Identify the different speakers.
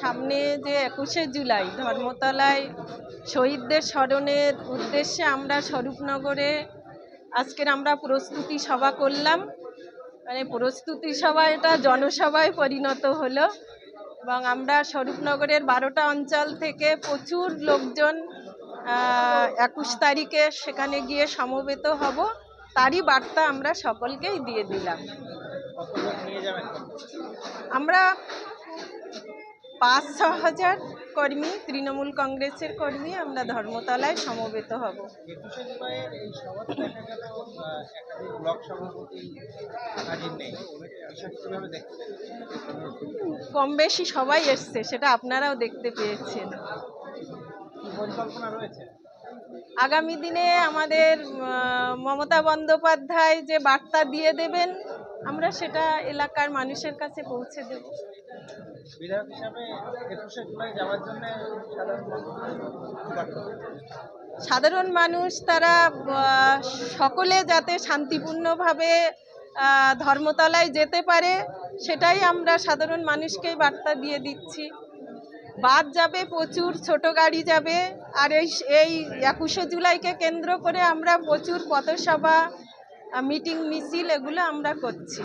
Speaker 1: সামনে যে একুশে জুলাই ধর্মতলায় শহীদদের স্মরণের উদ্দেশ্যে আমরা স্বরূপনগরে আজকের আমরা প্রস্তুতি সভা করলাম। মানে প্রস্তুতি সভা এটা জনসভায় পরিণত হলো এবং আমরা স্বরূপনগরের বারোটা অঞ্চল থেকে প্রচুর লোকজন একুশ তারিখে সেখানে গিয়ে সমবেত হব। তারই বার্তা আমরা সকলকেই দিয়ে দিলাম। আমরা পাঁচ ছ হাজার কর্মী তৃণমূল কংগ্রেসের কর্মী আমরা ধর্মতলায় সমবেত হব। কম বেশি সবাই এসছে, সেটা আপনারাও দেখতে পেয়েছেন। আগামী দিনে আমাদের মমতা বন্দ্যোপাধ্যায় যে বার্তা দিয়ে দেবেন আমরা সেটা এলাকার মানুষের কাছে পৌঁছে দেব।
Speaker 2: বিধায়ক হিসাবে একুশে জুলাই যাওয়ার জন্য সাধারণ মানুষ
Speaker 1: তারা সকলে যাতে শান্তিপূর্ণভাবে ধর্মতলায় যেতে পারে সেটাই আমরা সাধারণ মানুষকেই বার্তা দিয়ে দিচ্ছি। বাস যাবে প্রচুর ছোট গাড়ি যাবে আর এই এই একুশে জুলাইকে কেন্দ্র করে আমরা প্রচুর পথসভা মিটিং মিছিল এগুলো আমরা করছি।